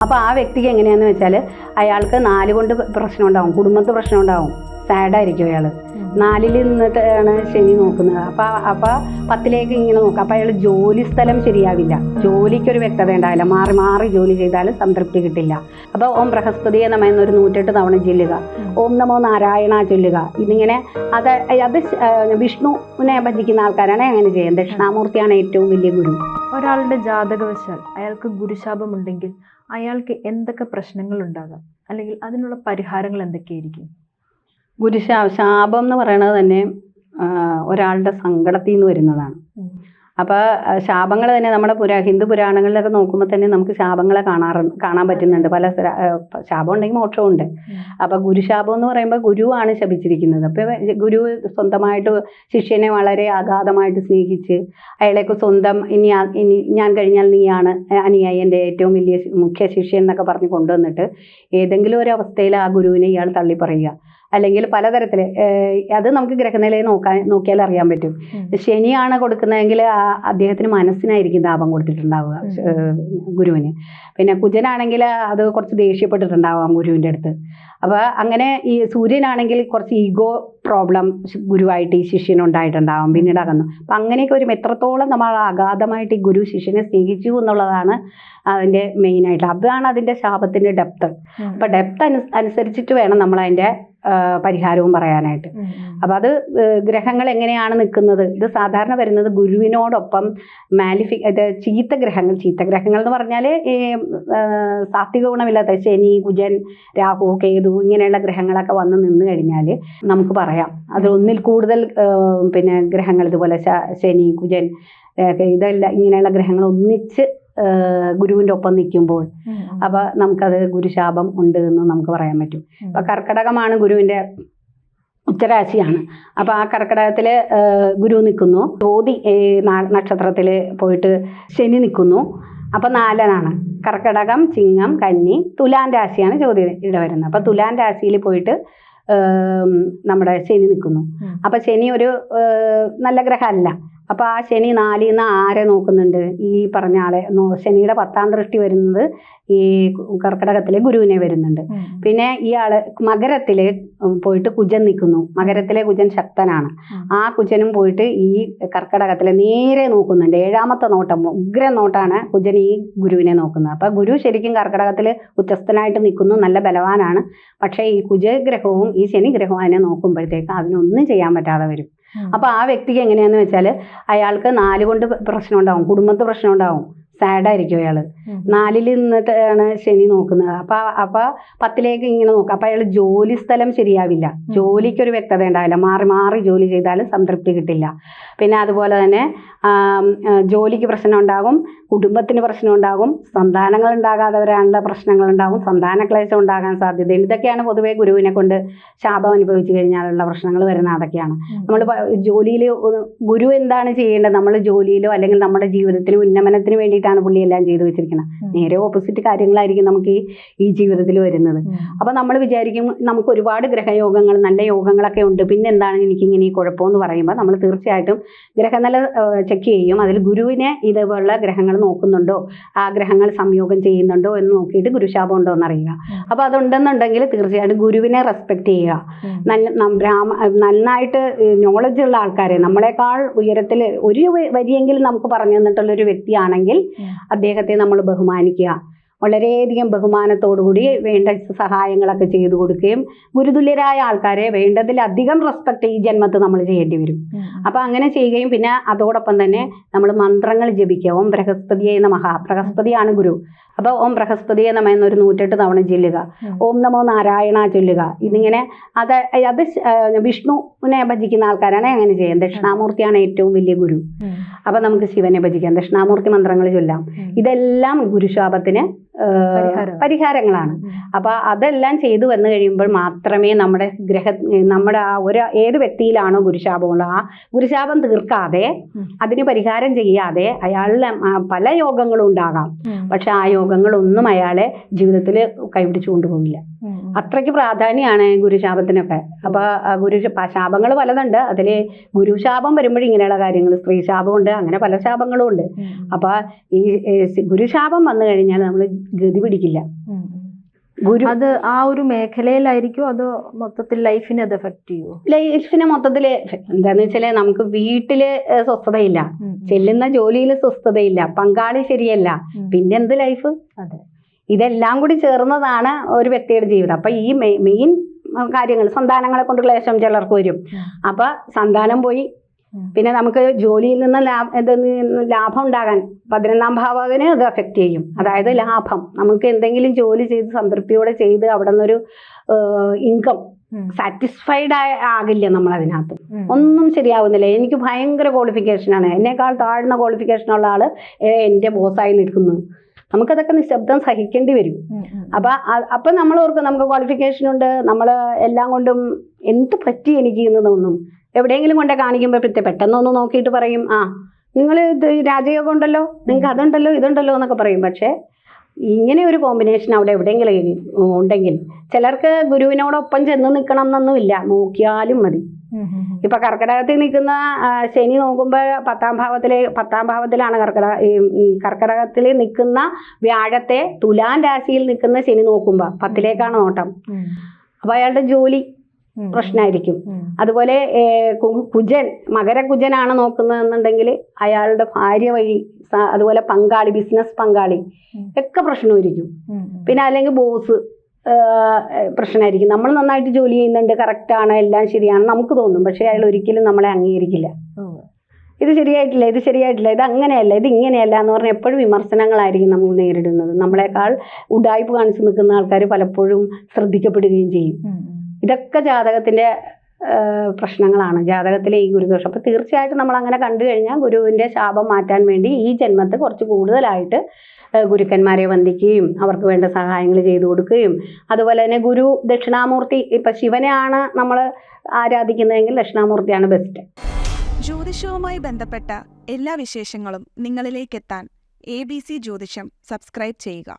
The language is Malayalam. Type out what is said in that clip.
അപ്പോൾ ആ വ്യക്തിക്ക് എങ്ങനെയാന്ന് വെച്ചാൽ അയാൾക്ക് നാല് കൊണ്ട് പ്രശ്നം ഉണ്ടാവും കുടുംബത്ത് പ്രശ്നം ഉണ്ടാവും സാഡായിരിക്കും അയാൾ നാലിൽ നിന്നിട്ടാണ് ശനി നോക്കുന്നത്. അപ്പോൾ അപ്പോൾ പത്തിലേക്ക് ഇങ്ങനെ നോക്കുക അപ്പോൾ അയാൾ ജോലി സ്ഥലം ശരിയാവില്ല. ജോലിക്കൊരു വ്യക്തത ഉണ്ടാവില്ല. മാറി മാറി ജോലി ചെയ്താലും സംതൃപ്തി കിട്ടില്ല. അപ്പോൾ ഓം ബൃഹസ്പതിയെ നമ എന്നൊരു നൂറ്റെട്ട് തവണ ചൊല്ലുക. ഓം നമോ നാരായണ ചൊല്ലുക. ഇതിങ്ങനെ അത് അത് വിഷ്ണുവിനെ ഭജിക്കുന്ന ആൾക്കാരാണ് അങ്ങനെ ചെയ്യുന്നത്. ദക്ഷിണാമൂർത്തിയാണ് ഏറ്റവും വലിയ ഗുരു. ഒരാളുടെ ജാതകവശാൽ അയാൾക്ക് ഗുരുശാപമുണ്ടെങ്കിൽ അയാൾക്ക് എന്തൊക്കെ പ്രശ്നങ്ങൾ ഉണ്ടാകാം അല്ലെങ്കിൽ അതിനുള്ള പരിഹാരങ്ങൾ എന്തൊക്കെയായിരിക്കും? ഗുരുശാ ശാപം എന്ന് പറയുന്നത് തന്നെ ഒരാളുടെ സങ്കടത്തിൽ നിന്ന് വരുന്നതാണ് അപ്പോൾ ശാപങ്ങൾ തന്നെ നമ്മുടെ പുരാ ഹിന്ദു പുരാണങ്ങളിലൊക്കെ നോക്കുമ്പോൾ തന്നെ നമുക്ക് ശാപങ്ങളെ കാണാറ് കാണാൻ പറ്റുന്നുണ്ട്. പല ശാപം ഉണ്ടെങ്കിൽ മോക്ഷമുണ്ട് അപ്പോൾ ഗുരുശാപം എന്ന് പറയുമ്പോൾ ഗുരുവാണ് ശപിച്ചിരിക്കുന്നത്. അപ്പോൾ ഗുരു സ്വന്തമായിട്ട് ശിഷ്യനെ വളരെ അഗാധമായിട്ട് സ്നേഹിച്ച് അയാളേക്ക് സ്വന്തം ഇനി ഇനി ഞാൻ കഴിഞ്ഞാൽ നീയാണ് അനുയായി എന്റെ ഏറ്റവും വലിയ മുഖ്യ ശിഷ്യൻ എന്നൊക്കെ പറഞ്ഞ് കൊണ്ടുവന്നിട്ട് ഏതെങ്കിലും ഒരു അവസ്ഥയിൽ ആ ഗുരുവിനെ ഇയാൾ തള്ളി പറയുക അല്ലെങ്കിൽ പലതരത്തിൽ അത് നമുക്ക് ഗ്രഹനിലയിൽ നോക്കാൻ നോക്കിയാൽ അറിയാൻ പറ്റും. ശനിയാണ് കൊടുക്കുന്നതെങ്കിൽ ആ അദ്ദേഹത്തിന് മനസ്സിനായിരിക്കും താപം കൊടുത്തിട്ടുണ്ടാവുക ഗുരുവിന്. പിന്നെ കുജനാണെങ്കിൽ അത് കുറച്ച് ദേഷ്യപ്പെട്ടിട്ടുണ്ടാവാം ഗുരുവിന്റെ അടുത്ത്. അപ്പോൾ അങ്ങനെ ഈ സൂര്യനാണെങ്കിൽ കുറച്ച് ഈഗോ പ്രോബ്ലം ഗുരുവായിട്ട് ഈ ശിഷ്യനുണ്ടായിട്ടുണ്ടാവാം പിന്നീട് അകന്നു. അപ്പം അങ്ങനെയൊക്കെ ഒരു എത്രത്തോളം നമ്മൾ അഗാധമായിട്ട് ഈ ഗുരു ശിഷ്യനെ സ്നേഹിച്ചു എന്നുള്ളതാണ് അതിന്റെ മെയിനായിട്ട് അതാണ് അതിന്റെ ശാപത്തിന്റെ ഡെപ്ത് അപ്പം ഡെപ്ത് അനുസരിച്ചിട്ട് വേണം നമ്മൾ അതിന്റെ പരിഹാരവും പറയാനായിട്ട്. അപ്പം അത് ഗ്രഹങ്ങൾ എങ്ങനെയാണ് നിൽക്കുന്നത്? ഇത് സാധാരണ വരുന്നത് ഗുരുവിനോടൊപ്പം മാലിഫി ഇത് ചീത്ത ഗ്രഹങ്ങൾ ചീത്ത ഗ്രഹങ്ങൾ എന്ന് പറഞ്ഞാൽ സാത്വിക ഗുണമില്ലാത്ത ശനി കുജൻ രാഹു കേതു ഇങ്ങനെയുള്ള ഗ്രഹങ്ങളൊക്കെ വന്ന് നിന്ന് കഴിഞ്ഞാൽ നമുക്ക് പറയാം. അത് ഒന്നിൽ കൂടുതൽ പിന്നെ ഗ്രഹങ്ങൾ ഇതുപോലെ ശനി കുജൻ ഇതെല്ലാം ഇങ്ങനെയുള്ള ഗ്രഹങ്ങൾ ഒന്നിച്ച് ഗുരുവിന്റെ ഒപ്പം നിൽക്കുമ്പോൾ. അപ്പോൾ നമുക്കത് ഗുരുശാപം ഉണ്ട് എന്ന് നമുക്ക് പറയാൻ പറ്റും. അപ്പോൾ കർക്കടകമാണ് ഗുരുവിന്റെ ഉച്ചരാശിയാണ്. അപ്പോൾ ആ കർക്കടകത്തിൽ ഗുരു നിൽക്കുന്നു. ജ്യോതി നക്ഷത്രത്തിൽ പോയിട്ട് ശനി നിൽക്കുന്നു. അപ്പോൾ നാലനാണ്. കർക്കിടകം ചിങ്ങം കന്നി തുലാൻ രാശിയാണ് ജ്യോതി ഇവിടെ വരുന്നത്. അപ്പോൾ തുലാൻ രാശിയിൽ പോയിട്ട് നമ്മുടെ ശനി നിൽക്കുന്നു. അപ്പോൾ ശനി ഒരു നല്ല ഗ്രഹമല്ല. അപ്പോൾ ആ ശനി നാലിൽ നിന്ന് ആരെ നോക്കുന്നുണ്ട്? ഈ പറഞ്ഞ ആളെ ശനിയുടെ പത്താം ദൃഷ്ടി വരുന്നത് ഈ കർക്കിടകത്തിലെ ഗുരുവിനെ വരുന്നുണ്ട്. പിന്നെ ഇയാൾ മകരത്തിൽ പോയിട്ട് കുജൻ നിൽക്കുന്നു. മകരത്തിലെ കുജൻ ശക്തനാണ്. ആ കുജനും പോയിട്ട് ഈ കർക്കിടകത്തിലെ നേരെ നോക്കുന്നുണ്ട്. ഏഴാമത്തെ നോട്ടം ഉഗ്ര നോട്ടാണ് കുജൻ ഈ ഗുരുവിനെ നോക്കുന്നത്. അപ്പൊ ഗുരു ശരിക്കും കർക്കിടകത്തിൽ ഉച്ചസ്ഥനായിട്ട് നിൽക്കുന്നു നല്ല ബലവാനാണ്. പക്ഷേ ഈ കുജഗ്രഹവും ഈ ശനിഗ്രഹവും അതിനെ നോക്കുമ്പോഴത്തേക്ക് അതിനൊന്നും ചെയ്യാൻ പറ്റാതെ വരും. അപ്പൊ ആ വ്യക്തിക്ക് എങ്ങനെയാന്ന് വെച്ചാൽ അയാൾക്ക് നാല് കൊണ്ട് പ്രശ്നം ഉണ്ടാവും കുടുംബത്ത് പ്രശ്നം ഉണ്ടാവും സാഡായിരിക്കും അയാൾ നാലിൽ നിന്നിട്ടാണ് ശനി നോക്കുന്നത്. അപ്പൊ അപ്പൊ പത്തിലേക്ക് ഇങ്ങനെ നോക്കുക അപ്പൊ അയാൾ ജോലി സ്ഥലം ശരിയാവില്ല. ജോലിക്കൊരു വ്യക്തത ഉണ്ടാവില്ല മാറി മാറി ജോലി ചെയ്താലും സംതൃപ്തി കിട്ടില്ല. പിന്നെ അതുപോലെ തന്നെ ജോലിക്ക് പ്രശ്നം ഉണ്ടാകും കുടുംബത്തിന് പ്രശ്നം ഉണ്ടാകും സന്താനങ്ങൾ ഉണ്ടാകാത്തവരാണുള്ള പ്രശ്നങ്ങൾ ഉണ്ടാകും. സന്താന ക്ലേശം ഉണ്ടാകാൻ സാധ്യതയുണ്ട്. ഇതൊക്കെയാണ് പൊതുവേ ഗുരുവിനെ കൊണ്ട് ശാപം അനുഭവിച്ചു കഴിഞ്ഞാലുള്ള പ്രശ്നങ്ങൾ വരുന്ന അതൊക്കെയാണ്. നമ്മൾ ജോലിയിൽ ഗുരു എന്താണ് ചെയ്യേണ്ടത്? നമ്മൾ ജോലിയിലോ അല്ലെങ്കിൽ നമ്മുടെ ജീവിതത്തിന് ഉന്നമനത്തിന് വേണ്ടിയിട്ടാണ് പുള്ളി എല്ലാം ചെയ്തു വെച്ചിരിക്കുന്നത് നേരെ ഓപ്പോസിറ്റ് കാര്യങ്ങളായിരിക്കും നമുക്ക് ഈ ഈ ജീവിതത്തിൽ വരുന്നത്. അപ്പോൾ നമ്മൾ വിചാരിക്കും നമുക്ക് ഒരുപാട് ഗ്രഹയോഗങ്ങൾ നല്ല യോഗങ്ങളൊക്കെ ഉണ്ട്. പിന്നെ എന്താണ് എനിക്കിങ്ങനെ ഈ കുഴപ്പമെന്ന് പറയുമ്പോൾ നമ്മൾ തീർച്ചയായിട്ടും ഗ്രഹനില ചെക്ക് ചെയ്യും. അതിൽ ഗുരുവിനെ ഇതേപോലുള്ള ഗ്രഹങ്ങൾ നോക്കുന്നുണ്ടോ? ആ ഗ്രഹങ്ങൾ സംയോഗം ചെയ്യുന്നുണ്ടോ എന്ന് നോക്കിയിട്ട് ഗുരുശാപം ഉണ്ടോ എന്ന് അറിയുക. അപ്പോൾ അതുണ്ടെന്നുണ്ടെങ്കിൽ തീർച്ചയായിട്ടും ഗുരുവിനെ റെസ്പെക്റ്റ് ചെയ്യുക. നല്ല ബ്രാഹ്മ നന്നായിട്ട് നോളജ് ഉള്ള ആൾക്കാരെ നമ്മളെക്കാൾ ഉയരത്തിൽ ഒരു വരിയെങ്കിലും നമുക്ക് പറഞ്ഞു തന്നിട്ടുള്ള ഒരു വ്യക്തിയാണെങ്കിൽ അദ്ദേഹത്തെ നമ്മൾ ബഹുമാനിക്കുക. വളരെയധികം ബഹുമാനത്തോടുകൂടി വേണ്ട സഹായങ്ങളൊക്കെ ചെയ്തു കൊടുക്കുകയും ഗുരുതുല്യരായ ആൾക്കാരെ വേണ്ടതിലധികം റെസ്പെക്ട് ഈ ജന്മത്ത് നമ്മൾ ചെയ്യേണ്ടി വരും. അപ്പോൾ അങ്ങനെ ചെയ്യുകയും പിന്നെ അതോടൊപ്പം തന്നെ നമ്മൾ മന്ത്രങ്ങൾ ജപിക്കുക. ഓം ബൃഹസ്പതിയെ നമഹ. ബൃഹസ്പതിയാണ് ഗുരു. അപ്പോൾ ഓം ബൃഹസ്പതിയെ നമ എന്നൊരു നൂറ്റെട്ട് തവണ ചൊല്ലുക. ഓം നമോ നാരായണ ചൊല്ലുക. ഇതിങ്ങനെ അത് അത് വിഷ്ണുവിനെ ഭജിക്കുന്ന ആൾക്കാരാണ് അങ്ങനെ ചെയ്യാം ദക്ഷിണാമൂർത്തിയാണ് ഏറ്റവും വലിയ ഗുരു. അപ്പം നമുക്ക് ശിവനെ ഭജിക്കാം. ദക്ഷിണാമൂർത്തി മന്ത്രങ്ങൾ ചൊല്ലാം. ഇതെല്ലാം ഗുരുശാപത്തിന് പരിഹാരങ്ങളാണ്. അപ്പോൾ അതെല്ലാം ചെയ്തു വന്നു കഴിയുമ്പോൾ മാത്രമേ നമ്മുടെ ഗ്രഹ നമ്മുടെ ആ ഒരു ഏത് വ്യക്തിയിലാണോ ഗുരുശാപമുള്ളത് ആ ഗുരുശാപം തീർക്കാതെ അതിന് പരിഹാരം ചെയ്യാതെ അയാളിൽ പല യോഗങ്ങളും ഉണ്ടാകാം. പക്ഷെ ആ യോഗം യോഗങ്ങളൊന്നും അയാളെ ജീവിതത്തിൽ കൈപിടിച്ചു കൊണ്ടുപോകില്ല. അത്രയ്ക്ക് പ്രാധാന്യമാണ് ഗുരുശാപത്തിനൊക്കെ. അപ്പോൾ ഗുരു ശാപങ്ങൾ പലതുണ്ട്. അതിൽ ഗുരുശാപം വരുമ്പോഴും ഇങ്ങനെയുള്ള കാര്യങ്ങൾ സ്ത്രീ ശാപമുണ്ട് അങ്ങനെ പല ശാപങ്ങളും ഉണ്ട് ഉം, ഉം. അപ്പൊ ഈ ഗുരുശാപം വന്നു കഴിഞ്ഞാൽ നമ്മൾ ഗതി പിടിക്കില്ല. അത് ആ ഒരു മേഖലയിലായിരിക്കും അത് മൊത്തത്തിൽ ലൈഫിനെ അത് എഫക്ട് ചെയ്യുമോ ലൈഫിനെ മൊത്തത്തിൽ എന്താന്ന് വെച്ചാൽ നമുക്ക് വീട്ടിൽ സ്വസ്ഥതയില്ല. ചെല്ലുന്ന ജോലിയിൽ സ്വസ്ഥതയില്ല പങ്കാളി ശരിയല്ല. പിന്നെ എന്ത് ലൈഫ് അതെ ഇതെല്ലാം കൂടി ചേർന്നതാണ് ഒരു വ്യക്തിയുടെ ജീവിതം അപ്പൊ ഈ മെയിൻ കാര്യങ്ങൾ സന്താനങ്ങളെ കൊണ്ട് ക്ലേശം ചിലർക്ക് വരും. അപ്പൊ സന്താനം പോയി. പിന്നെ നമുക്ക് ജോലിയിൽ നിന്ന് ലാഭം ലാഭം ഉണ്ടാകാൻ പതിനൊന്നാം ഭാവകനെ അത് അഫക്റ്റ് ചെയ്യും. അതായത് ലാഭം. നമുക്ക് എന്തെങ്കിലും ജോലി ചെയ്ത് സംതൃപ്തിയോടെ ചെയ്ത് അവിടെ നിന്നൊരു ഇൻകം. സാറ്റിസ്ഫൈഡ് ആകില്ല നമ്മൾ അതിനകത്ത് ഒന്നും ശരിയാവുന്നില്ല. എനിക്ക് ഭയങ്കര ക്വാളിഫിക്കേഷനാണ് എന്നേക്കാൾ താഴ്ന്ന ക്വാളിഫിക്കേഷൻ ഉള്ള ആൾ എന്റെ എന്റെ ബോസായി നിൽക്കുന്നു. നമുക്കതൊക്കെ നിശബ്ദം സഹിക്കേണ്ടി വരും. അപ്പൊ അപ്പൊ നമ്മൾ ഓർക്കും നമുക്ക് ക്വാളിഫിക്കേഷൻ ഉണ്ട്. നമ്മൾ എല്ലാം കൊണ്ടും എന്ത് പറ്റി എനിക്ക് എന്ന് തോന്നും എവിടെയെങ്കിലും കൊണ്ടേ കാണിക്കുമ്പോൾ പ്രത്യേക പെട്ടെന്ന് ഒന്ന് നോക്കിയിട്ട് പറയും ആ നിങ്ങൾ ഇത് രാജയോഗം ഉണ്ടല്ലോ നിങ്ങൾക്ക് അതുണ്ടല്ലോ ഇതുണ്ടല്ലോ എന്നൊക്കെ പറയും പക്ഷേ ഇങ്ങനെ ഒരു കോമ്പിനേഷൻ അവിടെ എവിടെയെങ്കിലും ഉണ്ടെങ്കിൽ ചിലർക്ക് ഗുരുവിനോടൊപ്പം ചെന്ന് നിൽക്കണം എന്നൊന്നുമില്ല നോക്കിയാലും മതി. ഇപ്പൊ കർക്കിടകത്തിൽ നിൽക്കുന്ന ശനി നോക്കുമ്പോൾ പത്താം ഭാവത്തിലെ പത്താം ഭാവത്തിലാണ് കർക്കിടക ഈ കർക്കിടകത്തിൽ നിൽക്കുന്ന വ്യാഴത്തെ തുലാൻ രാശിയിൽ നിൽക്കുന്ന ശനി നോക്കുമ്പോൾ പത്തിലേക്കാണ് നോട്ടം. അപ്പൊ അയാളുടെ ജോലി. പ്രശ്നമായിരിക്കും. അതുപോലെ കുജൻ മകരകുജനാണ് നോക്കുന്നതെന്നുണ്ടെങ്കിൽ അയാളുടെ ഭാര്യ വഴി അതുപോലെ പങ്കാളി ബിസിനസ് പങ്കാളി ഒക്കെ പ്രശ്നമായിരിക്കും. പിന്നെ അല്ലെങ്കിൽ ബോസ് പ്രശ്നമായിരിക്കും. നമ്മൾ നന്നായിട്ട് ജോലി ചെയ്യുന്നുണ്ട് കറക്റ്റാണ് എല്ലാം ശരിയാണ് നമുക്ക് തോന്നും. പക്ഷേ അയാൾ ഒരിക്കലും നമ്മളെ അംഗീകരിക്കില്ല. ഇത് ശരിയായിട്ടില്ല ഇത് ശരിയായിട്ടില്ല ഇത് അങ്ങനെയല്ല ഇത് ഇങ്ങനെയല്ല എന്ന് പറഞ്ഞാൽ എപ്പോഴും വിമർശനങ്ങളായിരിക്കും നമ്മൾ നേരിടുന്നത്. നമ്മളെക്കാൾ ഉഡായ്പ് കാണിച്ചു നിൽക്കുന്ന ആൾക്കാർ പലപ്പോഴും ശ്രദ്ധിക്കപ്പെടുകയും ചെയ്യും. ഇതൊക്കെ ജാതകത്തിന്റെ പ്രശ്നങ്ങളാണ്. ജാതകത്തിലെ ഈ ഗുരുദോഷം. അപ്പോൾ തീർച്ചയായിട്ടും നമ്മൾ അങ്ങനെ കണ്ടു കഴിഞ്ഞാൽ ഗുരുവിന്റെ ശാപം മാറ്റാൻ വേണ്ടി ഈ ജന്മത്തെ കുറച്ച് കൂടുതലായിട്ട് ഗുരുക്കന്മാരെ വന്ദിക്കുകയും അവർക്ക് വേണ്ട സഹായങ്ങൾ ചെയ്തു കൊടുക്കുകയും അതുപോലെ തന്നെ ഗുരു ദക്ഷിണാമൂർത്തി ഇപ്പം ശിവനെയാണ് നമ്മൾ ആരാധിക്കുന്നതെങ്കിൽ ദക്ഷിണാമൂർത്തിയാണ് ബെസ്റ്റ് ജ്യോതിഷവുമായി ബന്ധപ്പെട്ട എല്ലാ വിശേഷങ്ങളും നിങ്ങളിലേക്കെത്താൻ എ ബി സി ജ്യോതിഷം സബ്സ്ക്രൈബ് ചെയ്യുക.